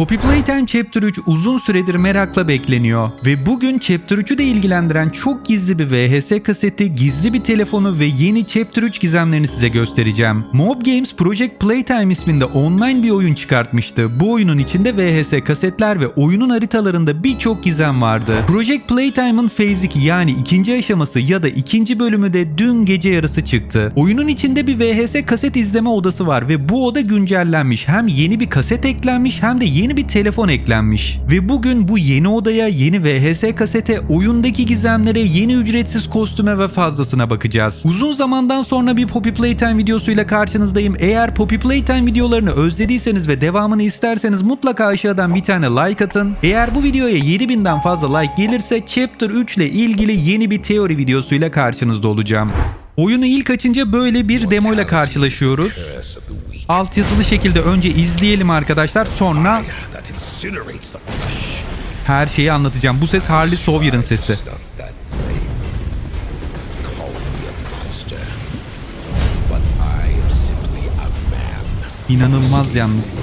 Poppy Playtime Chapter 3 uzun süredir merakla bekleniyor ve bugün Chapter 3'ü de ilgilendiren çok gizli bir VHS kaseti, gizli bir telefonu ve yeni Chapter 3 gizemlerini size göstereceğim. Mob Games Project Playtime isminde online bir oyun çıkartmıştı. Bu oyunun içinde VHS kasetler ve oyunun haritalarında birçok gizem vardı. Project Playtime'ın Phase 2 yani ikinci aşaması ya da ikinci bölümü de dün gece yarısı çıktı. Oyunun içinde bir VHS kaset izleme odası var ve bu oda güncellenmiş. Hem yeni bir kaset eklenmiş hem de yeni bir telefon eklenmiş. Ve bugün bu yeni odaya, yeni VHS kasete, oyundaki gizemlere, yeni ücretsiz kostüme ve fazlasına bakacağız. Uzun zamandan sonra bir Poppy Playtime videosuyla karşınızdayım. Eğer Poppy Playtime videolarını özlediyseniz ve devamını isterseniz mutlaka aşağıdan bir tane like atın. Eğer bu videoya 7000'den fazla like gelirse Chapter 3 ile ilgili yeni bir teori videosuyla karşınızda olacağım. Oyunu ilk açınca böyle bir demo ile karşılaşıyoruz. Curse of the weak Alt yazılı şekilde önce izleyelim arkadaşlar sonra her şeyi anlatacağım. Bu ses Harley Sawyer'ın sesi. İnanılmaz yalnız.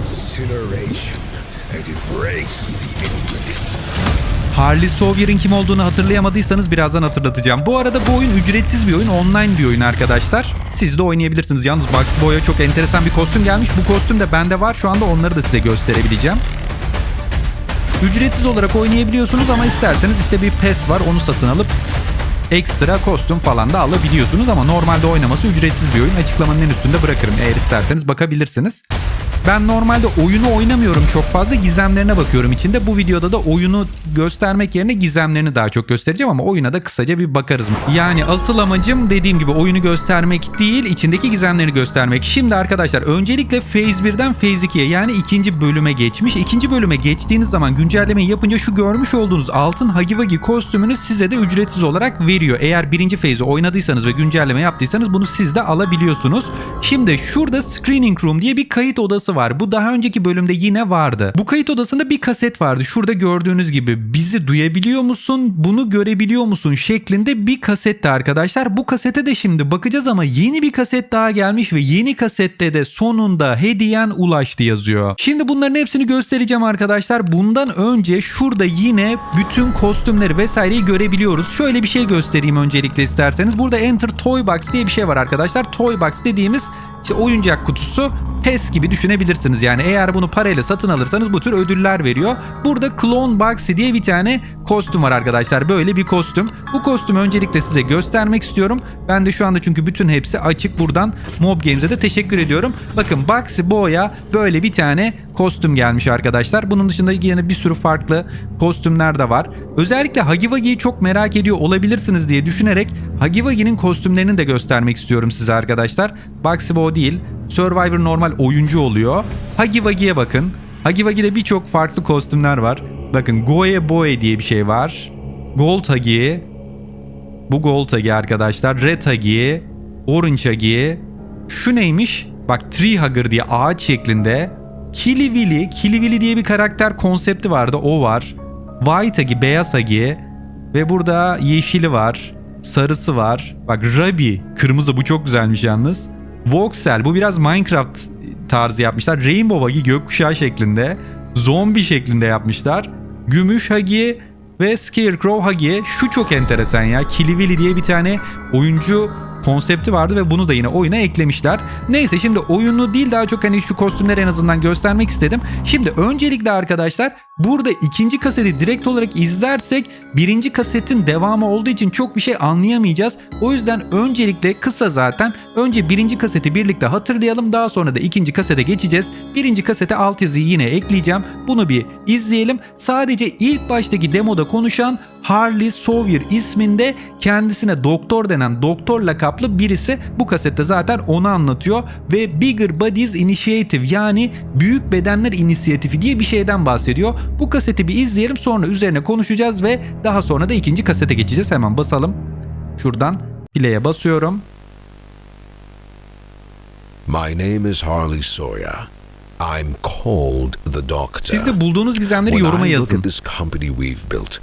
Harley Sawyer'ın kim olduğunu hatırlayamadıysanız birazdan hatırlatacağım. Bu arada bu oyun ücretsiz bir oyun, online bir oyun arkadaşlar. Siz de oynayabilirsiniz. Yalnız Bugsy Boy'a çok enteresan bir kostüm gelmiş. Bu kostüm de bende var. Şu anda onları da size gösterebileceğim. Ücretsiz olarak oynayabiliyorsunuz ama isterseniz işte bir PES var onu satın alıp ekstra kostüm falan da alabiliyorsunuz ama normalde oynaması ücretsiz bir oyun. Açıklamanın en üstünde bırakırım eğer isterseniz bakabilirsiniz. Ben normalde oyunu oynamıyorum çok fazla gizemlerine bakıyorum içinde. Bu videoda da oyunu göstermek yerine gizemlerini daha çok göstereceğim ama oyuna da kısaca bir bakarız. Yani asıl amacım dediğim gibi oyunu göstermek değil içindeki gizemleri göstermek. Şimdi arkadaşlar öncelikle Phase 1'den Phase 2'ye yani ikinci bölüme geçmiş. İkinci bölüme geçtiğiniz zaman güncellemeyi yapınca şu görmüş olduğunuz altın Hagi Wagi kostümünü size de ücretsiz olarak veriyor. Eğer birinci phase'i oynadıysanız ve güncelleme yaptıysanız bunu siz de alabiliyorsunuz. Şimdi şurada Screening Room diye bir kayıt odası var. Bu daha önceki bölümde yine vardı. Bu kayıt odasında bir kaset vardı. Şurada gördüğünüz gibi bizi duyabiliyor musun? Bunu görebiliyor musun? şeklinde bir kasetti arkadaşlar. Bu kasete de şimdi bakacağız ama yeni bir kaset daha gelmiş ve yeni kasette de sonunda hediyen ulaştı yazıyor. Şimdi bunların hepsini göstereceğim arkadaşlar. Bundan önce şurada yine bütün kostümleri vesaireyi görebiliyoruz. Şöyle bir şey göstereyim öncelikle isterseniz. Burada Enter Toy Box diye bir şey var arkadaşlar. Toy Box dediğimiz işte oyuncak kutusu PES gibi düşünebilirsiniz. Yani eğer bunu parayla satın alırsanız bu tür ödüller veriyor. Burada Clone Boxy diye bir tane kostüm var arkadaşlar. Böyle bir kostüm. Bu kostümü öncelikle size göstermek istiyorum. Ben de şu anda çünkü bütün hepsi açık. Buradan Mob Games'e de teşekkür ediyorum. Bakın Boxy Boy'a böyle bir tane kostüm gelmiş arkadaşlar. Bunun dışında yine bir sürü farklı kostümler de var. Özellikle Hagi Wagi'yi çok merak ediyor olabilirsiniz diye düşünerek Hagi Wagi'nin kostümlerini de göstermek istiyorum size arkadaşlar. Boxy Boy değil. Survivor normal oyuncu oluyor. Hagi Wagi'ye bakın. Hagi Wagi'de birçok farklı kostümler var. Bakın Goe Boy diye bir şey var. Gold Hagi. Bu Gold Hagi arkadaşlar. Red Hagi. Orange Hagi. Şu neymiş? Bak Tree Hugger diye ağaç şeklinde. Kilivili. Kilivili diye bir karakter konsepti vardı. O var. White Hagi, beyaz Hagi. Ve burada yeşili var. Sarısı var. Bak Rabi. Kırmızı bu çok güzelmiş yalnız. Voxel bu biraz Minecraft tarzı yapmışlar. Rainbow Hagi gökkuşağı şeklinde. Zombi şeklinde yapmışlar. Gümüş Hagi ve Scarecrow Hagi. Şu çok enteresan ya. Kilivili diye bir tane oyuncu konsepti vardı ve bunu da yine oyuna eklemişler. Neyse şimdi oyunu değil daha çok hani şu kostümleri en azından göstermek istedim. Şimdi öncelikle arkadaşlar burada ikinci kaseti direkt olarak izlersek birinci kasetin devamı olduğu için çok bir şey anlayamayacağız. O yüzden öncelikle kısa zaten önce birinci kaseti birlikte hatırlayalım daha sonra da ikinci kasete geçeceğiz. Birinci kasete altyazıyı yine ekleyeceğim. Bunu bir izleyelim. Sadece ilk baştaki demoda konuşan Harley Sawyer isminde kendisine doktor denen doktor lakaplı birisi bu kasette zaten onu anlatıyor ve Bigger Bodies Initiative yani Büyük Bedenler İnisiyatifi diye bir şeyden bahsediyor. Bu kaseti bir izleyelim sonra üzerine konuşacağız ve daha sonra da ikinci kasete geçeceğiz. Hemen basalım. Şuradan play'e basıyorum. My name is Harley Sawyer. I'm called the Doctor. Siz de bulduğunuz gizemleri When yoruma I look yazın. at this company we've built,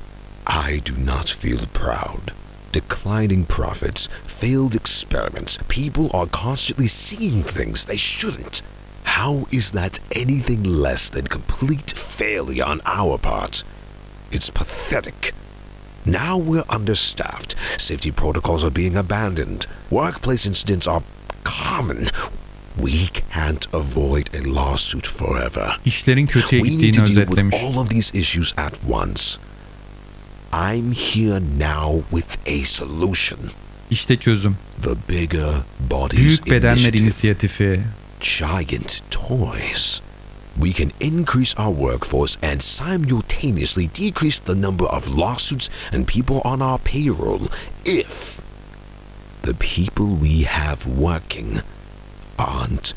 I do not feel proud. Declining profits, failed experiments, people are constantly seeing things they shouldn't. How is that anything less than complete failure on our part? It's pathetic. Now we're understaffed. Safety protocols are being abandoned. Workplace incidents are common. We can't avoid a lawsuit forever. İşlerin kötüye We need to deal with all of these issues at once. I'm here now with a solution. İşte çözüm. The bigger bodies Büyük bedenler initiative. Giant toys. We can increase our workforce and simultaneously decrease the number of lawsuits and people on our payroll if the people we have working aren't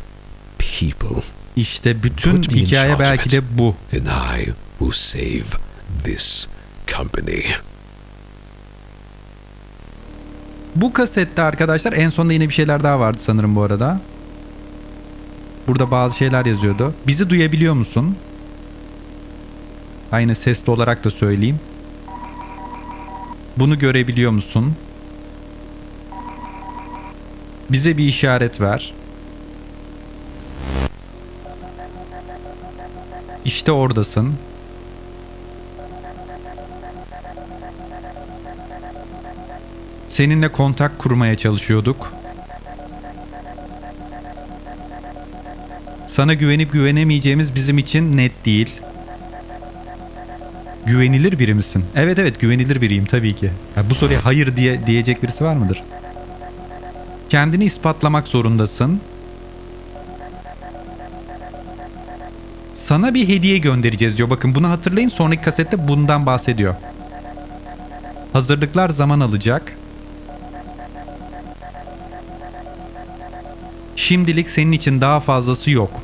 people. İşte bütün Put hikaye belki de bu. And I will save this company. Bu kasette arkadaşlar en sonunda yine bir şeyler daha vardı sanırım bu arada. Burada bazı şeyler yazıyordu. Bizi duyabiliyor musun? Aynı sesli olarak da söyleyeyim. Bunu görebiliyor musun? Bize bir işaret ver. İşte oradasın. Seninle kontak kurmaya çalışıyorduk. Sana güvenip güvenemeyeceğimiz bizim için net değil. Güvenilir biri misin? Evet evet güvenilir biriyim tabii ki. Ya bu soruya hayır diye diyecek birisi var mıdır? Kendini ispatlamak zorundasın. Sana bir hediye göndereceğiz diyor. Bakın bunu hatırlayın sonraki kasette bundan bahsediyor. Hazırlıklar zaman alacak. Şimdilik senin için daha fazlası yok.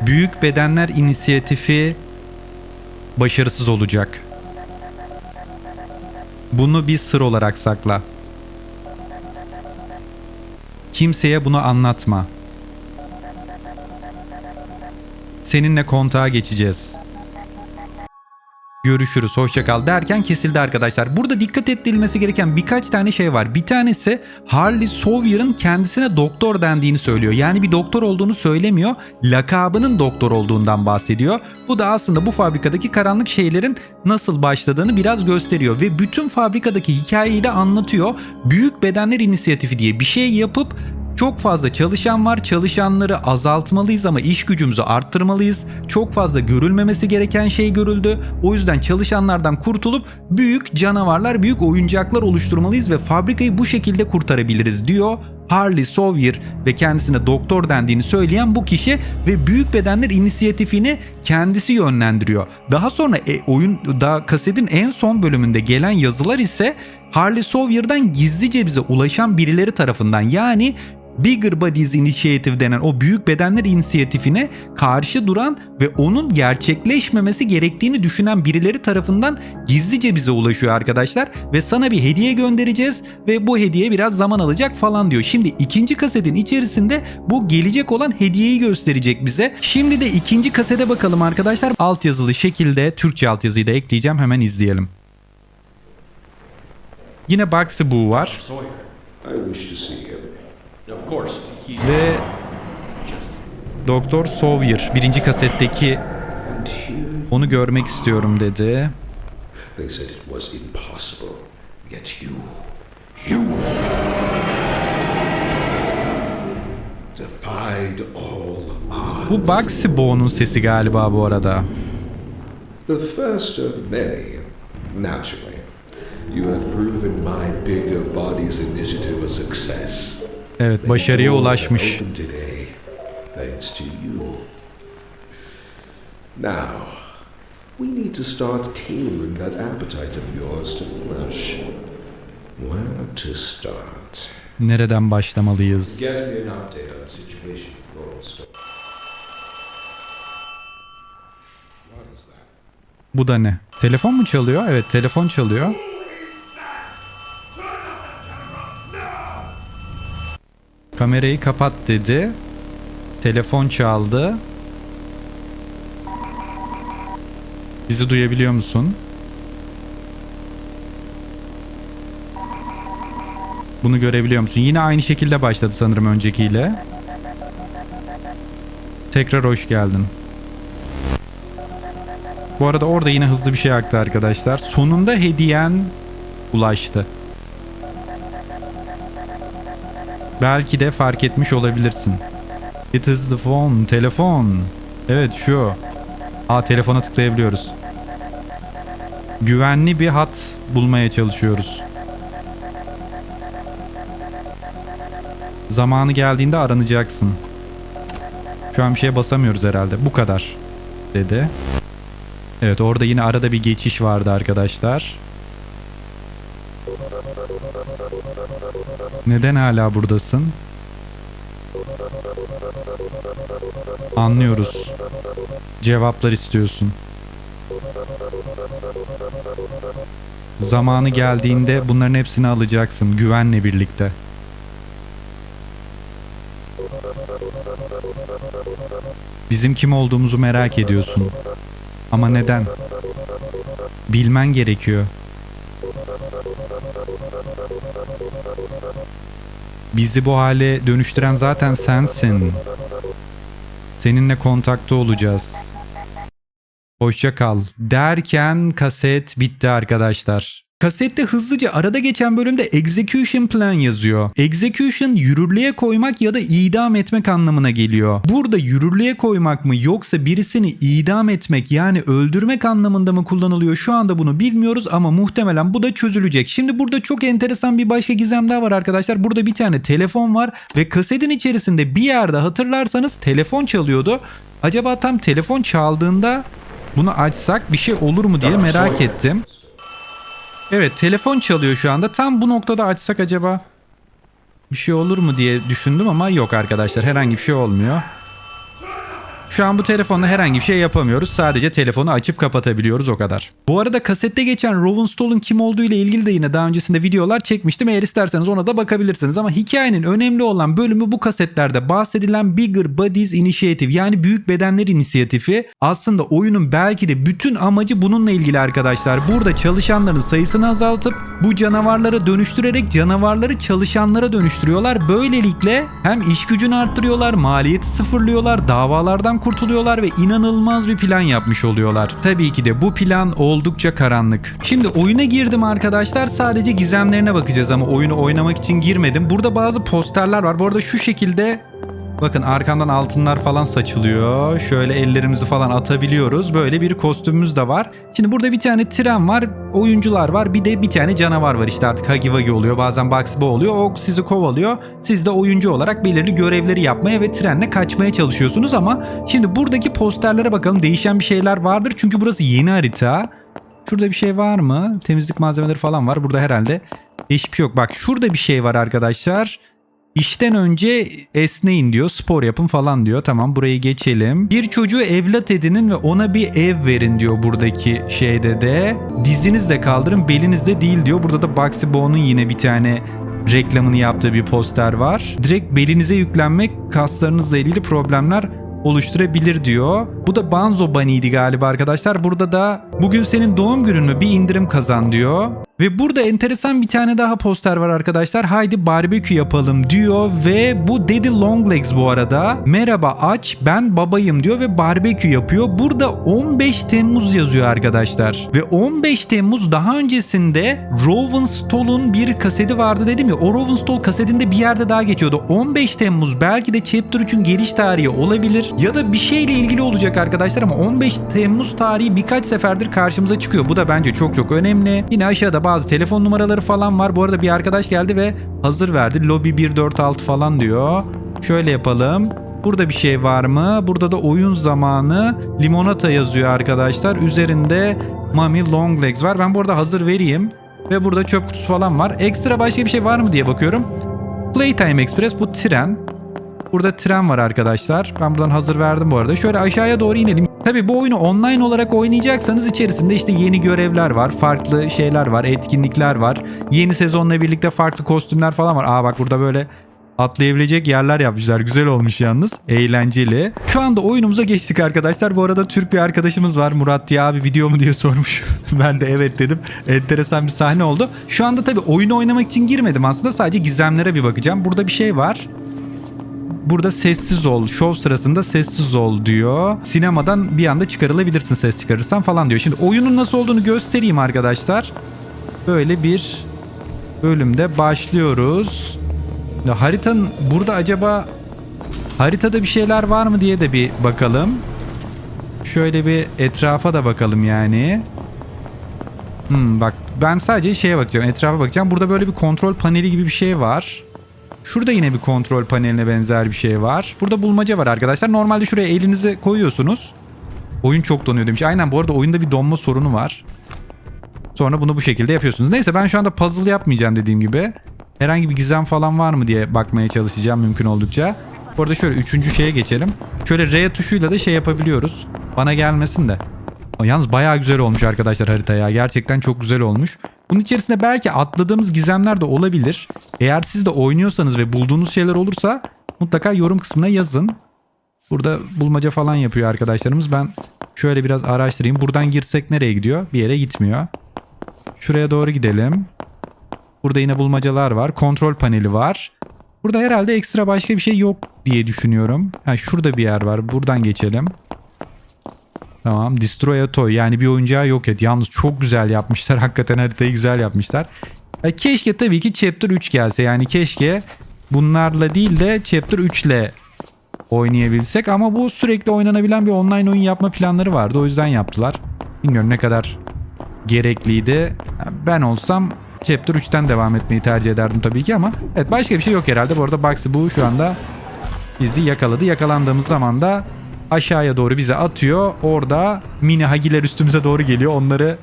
Büyük Bedenler inisiyatifi başarısız olacak. Bunu bir sır olarak sakla. Kimseye bunu anlatma. Seninle kontağa geçeceğiz. Görüşürüz, hoşça kal derken kesildi arkadaşlar. Burada dikkat edilmesi gereken birkaç tane şey var. Bir tanesi Harley Sawyer'ın kendisine doktor dendiğini söylüyor. Yani bir doktor olduğunu söylemiyor. Lakabının doktor olduğundan bahsediyor. Bu da aslında bu fabrikadaki karanlık şeylerin nasıl başladığını biraz gösteriyor. Ve bütün fabrikadaki hikayeyi de anlatıyor. Büyük Bedenler İnisiyatifi diye bir şey yapıp çok fazla çalışan var. Çalışanları azaltmalıyız ama iş gücümüzü arttırmalıyız. Çok fazla görülmemesi gereken şey görüldü. O yüzden çalışanlardan kurtulup büyük canavarlar, büyük oyuncaklar oluşturmalıyız ve fabrikayı bu şekilde kurtarabiliriz diyor. Harley Sawyer ve kendisine doktor dendiğini söyleyen bu kişi ve Büyük Bedenler inisiyatifini kendisi yönlendiriyor. Daha sonra e, oyun da kasetin en son bölümünde gelen yazılar ise Harley Sawyer'dan gizlice bize ulaşan birileri tarafından yani Bigger Bodies Initiative denen o büyük bedenler inisiyatifine karşı duran ve onun gerçekleşmemesi gerektiğini düşünen birileri tarafından gizlice bize ulaşıyor arkadaşlar ve sana bir hediye göndereceğiz ve bu hediye biraz zaman alacak falan diyor. Şimdi ikinci kasetin içerisinde bu gelecek olan hediyeyi gösterecek bize. Şimdi de ikinci kasete bakalım arkadaşlar. Altyazılı şekilde Türkçe altyazıyı da ekleyeceğim hemen izleyelim. Yine Bugsy Boo var. I wish to see him. Ve Doktor Sawyer birinci kasetteki onu görmek istiyorum dedi. Bu Bugsy Boo'nun sesi galiba bu arada. The first of many. Naturally, you have proven my bigger bodies initiative a success. Evet başarıya ulaşmış. Now, we need to start tailoring that appetite of yours to flesh. Where to start? Nereden başlamalıyız? Bu da ne? Telefon mu çalıyor? Evet telefon çalıyor. Kamerayı kapat dedi. Telefon çaldı. Bizi duyabiliyor musun? Bunu görebiliyor musun? Yine aynı şekilde başladı sanırım öncekiyle. Tekrar hoş geldin. Bu arada orada yine hızlı bir şey aktı arkadaşlar. Sonunda hediyen ulaştı. Belki de fark etmiş olabilirsin. It is the phone. Telefon. Evet şu. Aa telefona tıklayabiliyoruz. Güvenli bir hat bulmaya çalışıyoruz. Zamanı geldiğinde aranacaksın. Şu an bir şeye basamıyoruz herhalde. Bu kadar dedi. Evet orada yine arada bir geçiş vardı arkadaşlar. Neden hala buradasın? Anlıyoruz. Cevaplar istiyorsun. Zamanı geldiğinde bunların hepsini alacaksın güvenle birlikte. Bizim kim olduğumuzu merak ediyorsun. Ama neden? Bilmen gerekiyor. Bizi bu hale dönüştüren zaten sensin. Seninle kontakta olacağız. Hoşça kal. Derken kaset bitti arkadaşlar. Kasette hızlıca arada geçen bölümde execution plan yazıyor. Execution yürürlüğe koymak ya da idam etmek anlamına geliyor. Burada yürürlüğe koymak mı yoksa birisini idam etmek yani öldürmek anlamında mı kullanılıyor şu anda bunu bilmiyoruz ama muhtemelen bu da çözülecek. Şimdi burada çok enteresan bir başka gizem daha var arkadaşlar. Burada bir tane telefon var ve kasetin içerisinde bir yerde hatırlarsanız telefon çalıyordu. Acaba tam telefon çaldığında bunu açsak bir şey olur mu diye merak ettim. Evet telefon çalıyor şu anda. Tam bu noktada açsak acaba bir şey olur mu diye düşündüm ama yok arkadaşlar herhangi bir şey olmuyor. Şu an bu telefonla herhangi bir şey yapamıyoruz. Sadece telefonu açıp kapatabiliyoruz o kadar. Bu arada kasette geçen Rovenstall'un kim olduğu ile ilgili de yine daha öncesinde videolar çekmiştim. Eğer isterseniz ona da bakabilirsiniz. Ama hikayenin önemli olan bölümü bu kasetlerde bahsedilen Bigger Bodies Initiative yani Büyük Bedenler İnisiyatifi. Aslında oyunun belki de bütün amacı bununla ilgili arkadaşlar. Burada çalışanların sayısını azaltıp bu canavarlara dönüştürerek canavarları çalışanlara dönüştürüyorlar. Böylelikle hem iş gücünü arttırıyorlar, maliyeti sıfırlıyorlar, davalardan kurtuluyorlar ve inanılmaz bir plan yapmış oluyorlar. Tabii ki de bu plan oldukça karanlık. Şimdi oyuna girdim arkadaşlar. Sadece gizemlerine bakacağız ama oyunu oynamak için girmedim. Burada bazı posterler var. Bu arada şu şekilde Bakın arkamdan altınlar falan saçılıyor. Şöyle ellerimizi falan atabiliyoruz. Böyle bir kostümümüz de var. Şimdi burada bir tane tren var. Oyuncular var. Bir de bir tane canavar var. İşte artık Hagi Wagi oluyor. Bazen Bugs Bo oluyor. O sizi kovalıyor. Siz de oyuncu olarak belirli görevleri yapmaya ve trenle kaçmaya çalışıyorsunuz ama şimdi buradaki posterlere bakalım. Değişen bir şeyler vardır. Çünkü burası yeni harita. Şurada bir şey var mı? Temizlik malzemeleri falan var. Burada herhalde değişik şey yok. Bak şurada bir şey var arkadaşlar. İşten önce esneyin diyor, spor yapın falan diyor. Tamam burayı geçelim. Bir çocuğu evlat edinin ve ona bir ev verin diyor buradaki şeyde de. Dizinizde kaldırın, belinizde değil diyor. Burada da Bugsy Boğ'un yine bir tane reklamını yaptığı bir poster var. Direkt belinize yüklenmek kaslarınızla ilgili problemler oluşturabilir diyor. Bu da Banzo Bunny'ydi galiba arkadaşlar. Burada da bugün senin doğum günün mü bir indirim kazan diyor. Ve burada enteresan bir tane daha poster var arkadaşlar. Haydi barbekü yapalım diyor ve bu Daddy Longlegs bu arada. Merhaba aç ben babayım diyor ve barbekü yapıyor. Burada 15 Temmuz yazıyor arkadaşlar. Ve 15 Temmuz daha öncesinde Rovenstall'un bir kaseti vardı dedim ya. O Rovenstall kasetinde bir yerde daha geçiyordu. 15 Temmuz belki de Chapter 3'ün geliş tarihi olabilir. Ya da bir şeyle ilgili olacak arkadaşlar ama 15 Temmuz tarihi birkaç seferdir karşımıza çıkıyor. Bu da bence çok çok önemli. Yine aşağıda bazı telefon numaraları falan var. Bu arada bir arkadaş geldi ve hazır verdi. Lobby 146 falan diyor. Şöyle yapalım. Burada bir şey var mı? Burada da oyun zamanı limonata yazıyor arkadaşlar. Üzerinde Mami Longlegs var. Ben bu arada hazır vereyim. Ve burada çöp kutusu falan var. Ekstra başka bir şey var mı diye bakıyorum. Playtime Express bu tren. Burada tren var arkadaşlar. Ben buradan hazır verdim bu arada. Şöyle aşağıya doğru inelim. Tabii bu oyunu online olarak oynayacaksanız içerisinde işte yeni görevler var, farklı şeyler var, etkinlikler var. Yeni sezonla birlikte farklı kostümler falan var. Aa bak burada böyle atlayabilecek yerler yapmışlar. Güzel olmuş yalnız. Eğlenceli. Şu anda oyunumuza geçtik arkadaşlar. Bu arada Türk bir arkadaşımız var. Murat diye abi video mu diye sormuş. ben de evet dedim. Enteresan bir sahne oldu. Şu anda tabii oyunu oynamak için girmedim aslında. Sadece gizemlere bir bakacağım. Burada bir şey var. Burada sessiz ol. Şov sırasında sessiz ol diyor. Sinemadan bir anda çıkarılabilirsin ses çıkarırsan falan diyor. Şimdi oyunun nasıl olduğunu göstereyim arkadaşlar. Böyle bir bölümde başlıyoruz. Ya haritanın burada acaba haritada bir şeyler var mı diye de bir bakalım. Şöyle bir etrafa da bakalım yani. Hmm, bak ben sadece şeye bakacağım etrafa bakacağım. Burada böyle bir kontrol paneli gibi bir şey var. Şurada yine bir kontrol paneline benzer bir şey var. Burada bulmaca var arkadaşlar. Normalde şuraya elinizi koyuyorsunuz. Oyun çok donuyor demiş. Aynen bu arada oyunda bir donma sorunu var. Sonra bunu bu şekilde yapıyorsunuz. Neyse ben şu anda puzzle yapmayacağım dediğim gibi. Herhangi bir gizem falan var mı diye bakmaya çalışacağım mümkün oldukça. Bu arada şöyle üçüncü şeye geçelim. Şöyle R tuşuyla da şey yapabiliyoruz. Bana gelmesin de. Yalnız bayağı güzel olmuş arkadaşlar harita ya. Gerçekten çok güzel olmuş. Bunun içerisinde belki atladığımız gizemler de olabilir. Eğer siz de oynuyorsanız ve bulduğunuz şeyler olursa mutlaka yorum kısmına yazın. Burada bulmaca falan yapıyor arkadaşlarımız. Ben şöyle biraz araştırayım. Buradan girsek nereye gidiyor? Bir yere gitmiyor. Şuraya doğru gidelim. Burada yine bulmacalar var. Kontrol paneli var. Burada herhalde ekstra başka bir şey yok diye düşünüyorum. Ha, şurada bir yer var. Buradan geçelim. Tamam. Destroy a toy. Yani bir oyuncağı yok et. Yalnız çok güzel yapmışlar. Hakikaten haritayı güzel yapmışlar. Ya keşke tabii ki Chapter 3 gelse. Yani keşke bunlarla değil de Chapter 3 ile oynayabilsek. Ama bu sürekli oynanabilen bir online oyun yapma planları vardı. O yüzden yaptılar. Bilmiyorum ne kadar gerekliydi. Ya Ben olsam Chapter 3'ten devam etmeyi tercih ederdim tabii ki ama evet başka bir şey yok herhalde. Bu arada Bugsy bu şu anda bizi yakaladı. Yakalandığımız zaman da aşağıya doğru bize atıyor. Orada mini hagiler üstümüze doğru geliyor. Onları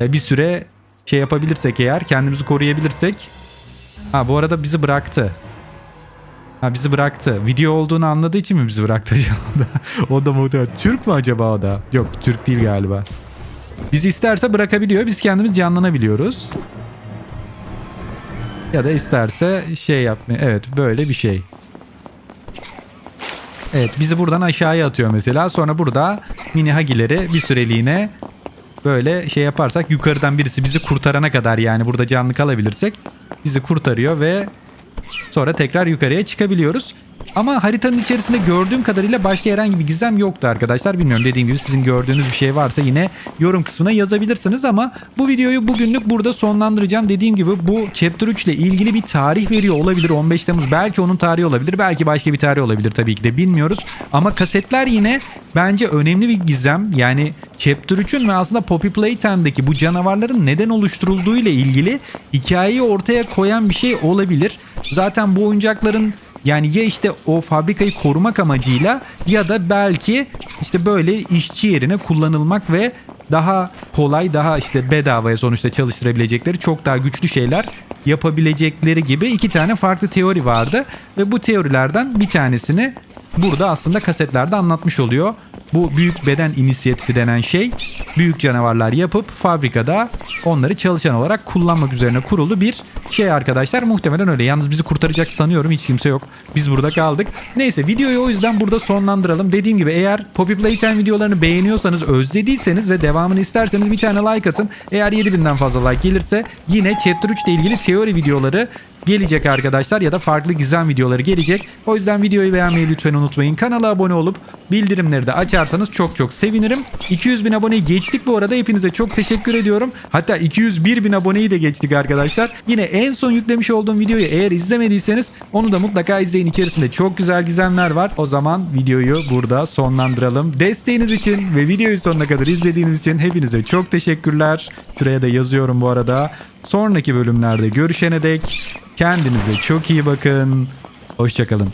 e, bir süre şey yapabilirsek eğer kendimizi koruyabilirsek. Ha bu arada bizi bıraktı. Ha bizi bıraktı. Video olduğunu anladığı için mi bizi bıraktı acaba? o da muhtemelen. Türk mü acaba o da? Yok Türk değil galiba. Bizi isterse bırakabiliyor. Biz kendimiz canlanabiliyoruz. Ya da isterse şey yapmıyor. Evet böyle bir şey. Evet bizi buradan aşağıya atıyor mesela. Sonra burada mini hagileri bir süreliğine böyle şey yaparsak yukarıdan birisi bizi kurtarana kadar yani burada canlı kalabilirsek bizi kurtarıyor ve sonra tekrar yukarıya çıkabiliyoruz. Ama haritanın içerisinde gördüğüm kadarıyla başka herhangi bir gizem yoktu arkadaşlar. Bilmiyorum dediğim gibi sizin gördüğünüz bir şey varsa yine yorum kısmına yazabilirsiniz ama bu videoyu bugünlük burada sonlandıracağım. Dediğim gibi bu Chapter 3 ile ilgili bir tarih veriyor olabilir. 15 Temmuz belki onun tarihi olabilir. Belki başka bir tarih olabilir tabii ki de bilmiyoruz. Ama kasetler yine bence önemli bir gizem. Yani Chapter 3'ün ve aslında Poppy Playtime'daki bu canavarların neden oluşturulduğu ile ilgili hikayeyi ortaya koyan bir şey olabilir. Zaten bu oyuncakların yani ya işte o fabrikayı korumak amacıyla ya da belki işte böyle işçi yerine kullanılmak ve daha kolay daha işte bedavaya sonuçta çalıştırabilecekleri çok daha güçlü şeyler yapabilecekleri gibi iki tane farklı teori vardı. Ve bu teorilerden bir tanesini burada aslında kasetlerde anlatmış oluyor. Bu büyük beden inisiyatifi denen şey büyük canavarlar yapıp fabrikada onları çalışan olarak kullanmak üzerine kurulu bir şey arkadaşlar. Muhtemelen öyle. Yalnız bizi kurtaracak sanıyorum hiç kimse yok. Biz burada kaldık. Neyse videoyu o yüzden burada sonlandıralım. Dediğim gibi eğer Poppy Playtime videolarını beğeniyorsanız, özlediyseniz ve devamını isterseniz bir tane like atın. Eğer 7000'den fazla like gelirse yine Chapter 3 ile ilgili teori videoları gelecek arkadaşlar ya da farklı gizem videoları gelecek. O yüzden videoyu beğenmeyi lütfen unutmayın. Kanala abone olup bildirimleri de açarsanız çok çok sevinirim. 200 bin aboneyi geçtik bu arada. Hepinize çok teşekkür ediyorum. Hatta 201 bin aboneyi de geçtik arkadaşlar. Yine en son yüklemiş olduğum videoyu eğer izlemediyseniz onu da mutlaka izleyin. İçerisinde çok güzel gizemler var. O zaman videoyu burada sonlandıralım. Desteğiniz için ve videoyu sonuna kadar izlediğiniz için hepinize çok teşekkürler. Şuraya da yazıyorum bu arada. Sonraki bölümlerde görüşene dek kendinize çok iyi bakın. Hoşçakalın.